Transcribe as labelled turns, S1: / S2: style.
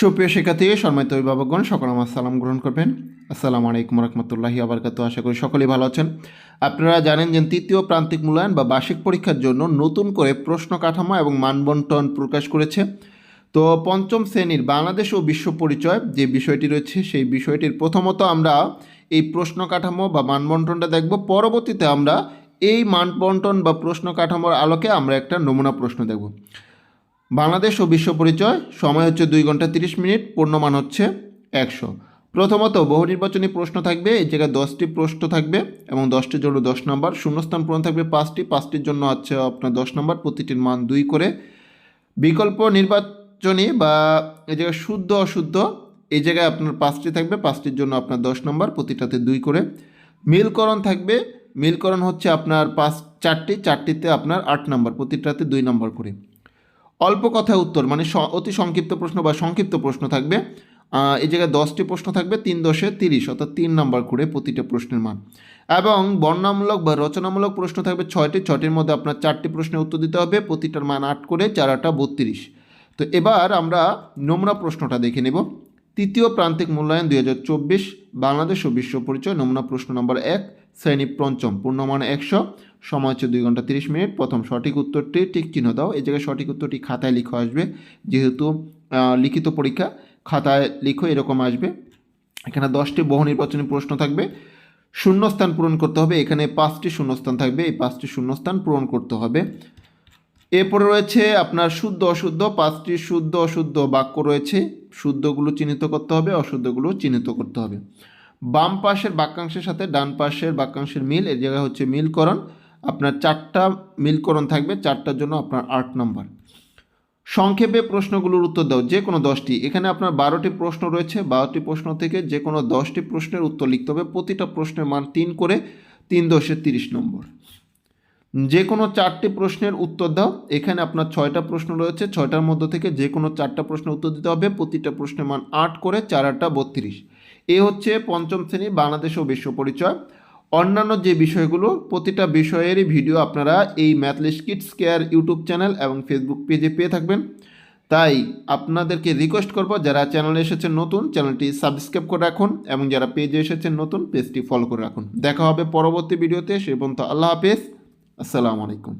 S1: সুপ্রিয় শিক্ষার্থী, সম্মানিত অভিভাবকগণ, সকল আমার সালাম গ্রহণ করবেন। আসসালামু আলাইকুম রহমতুল্লাহি আবরকাত। আশা করি সকলেই ভালো আছেন। আপনারা জানেন যে তৃতীয় প্রান্তিক মূল্যায়ন বা বার্ষিক পরীক্ষার জন্য নতুন করে প্রশ্ন কাঠামো এবং মানবন্টন প্রকাশ করেছে। তো পঞ্চম শ্রেণির বাংলাদেশ ও বিশ্ব পরিচয় যে বিষয়টি রয়েছে, সেই বিষয়টির প্রথমত আমরা এই প্রশ্ন কাঠামো বা মানবন্টনটা দেখব। পরবর্তীতে আমরা এই মানবন্টন বা প্রশ্ন কাঠামোর আলোকে আমরা একটা নমুনা প্রশ্ন দেখব। বাংলাদেশ ও বিশ্ব পরিচয়, সময় হচ্ছে দুই ঘণ্টা তিরিশ মিনিট, পূর্ণমান হচ্ছে একশো। প্রথমত, বহু নির্বাচনী প্রশ্ন থাকবে, এই জায়গায় দশটি প্রশ্ন থাকবে এবং দশটির জন্য দশ নম্বর। শূন্যস্থান পূরণ থাকবে পাঁচটি, পাঁচটির জন্য আছে আপনার দশ নম্বর, প্রতিটির মান দুই করে। বিকল্প নির্বাচনী বা এই জায়গায় শুদ্ধ, অশুদ্ধ, এই জায়গায় আপনার পাঁচটি থাকবে, পাঁচটির জন্য আপনার দশ নম্বর, প্রতিটাতে দুই করে। মিলকরণ থাকবে, মিলকরণ হচ্ছে আপনার পাঁচ, চারটি, চারটিতে আপনার আট নম্বর, প্রতিটাতে দুই নম্বর করে। অল্প কথায় উত্তর মানে অতি সংক্ষিপ্ত প্রশ্ন বা সংক্ষিপ্ত প্রশ্ন থাকবে। এই জায়গায় দশটি প্রশ্ন থাকবে, তিন দশে তিরিশ, অর্থাৎ তিন নাম্বার করে প্রতিটা প্রশ্নের মান। এবং বর্ণামূলক বা রচনামূলক প্রশ্ন থাকবে ছয়টি ছটির মধ্যে আপনার চারটি প্রশ্নের উত্তর দিতে হবে, প্রতিটার মান আট করে, চার আটা বত্রিশ। তো এবার আমরা নমুনা প্রশ্নটা দেখে নেব। তৃতীয় প্রান্তিক মূল্যায়ন দুই হাজার চব্বিশ, বাংলাদেশ ও বিশ্ব পরিচয়, নমুনা প্রশ্ন নম্বর এক, শ্রেণি পঞ্চম, পূর্ণমান একশো, সময় হচ্ছে দুই ঘণ্টা তিরিশ মিনিট, প্রথম সঠিক উত্তরটি ঠিক চিহ্ন দাও, এই জায়গায় সঠিক উত্তরটি খাতায় লিখে আসবে, যেহেতু লিখিত পরীক্ষা, খাতায় লিখো, এরকম আসবে। এখানে দশটি বহু নির্বাচনী প্রশ্ন থাকবে, শূন্যস্থান পূরণ করতে হবে, এখানে পাঁচটি শূন্যস্থান থাকবে, এই পাঁচটি শূন্যস্থান পূরণ করতে হবে। এরপরে রয়েছে আপনার শুদ্ধ অশুদ্ধ, পাঁচটি শুদ্ধ অশুদ্ধ বাক্য রয়েছে শুদ্ধগুলো চিহ্নিত করতে হবে, অশুদ্ধগুলো চিহ্নিত করতে হবে। বাম পাশের বাক্যাংশের সাথে ডান পাশের বাক্যাংশের মিল এর জায়গায় হচ্ছে মিলকরণ। আপনার চারটা মিলকরণ থাকবে, চারটার জন্য আপনার আট নম্বর। সংক্ষেপে প্রশ্নগুলোর উত্তর দাও, যে কোনো দশটি। এখানে আপনার বারোটি প্রশ্ন রয়েছে, বারোটি প্রশ্ন থেকে যে কোনো দশটি প্রশ্নের উত্তর লিখতে হবে। প্রতিটা প্রশ্নের মান তিন করে তিন দশে তিরিশ নম্বর। যে কোনো চারটি প্রশ্নের উত্তর দাও। এখানে আপনার ছয়টা প্রশ্ন রয়েছে। ছয়টার মধ্যে থেকে যে কোনো চারটা প্রশ্নের উত্তর দিতে হবে। প্রতিটা প্রশ্নের মান আট করে চার আটটা বত্রিশ। এ হচ্ছে পঞ্চম শ্রেণি বাংলাদেশ ও বিশ্ব পরিচয়। অন্যান্য যে বিষয়গুলো, প্রতিটা বিষয়েরই ভিডিও আপনারা এই ম্যাথলিস কিডস কেয়ার ইউটিউব চ্যানেল এবং ফেসবুক পেজে পেয়ে থাকবেন। তাই আপনাদেরকে রিকোয়েস্ট করব, যারা চ্যানেলে এসেছেন নতুন, চ্যানেলটি সাবস্ক্রাইব করে রাখুন এবং যারা পেজে এসেছেন নতুন পেজটি ফলো করে রাখুন। দেখা হবে পরবর্তী ভিডিওতে। সে পর্যন্ত আল্লাহ হাফেজ। আসসালামু আলাইকুম।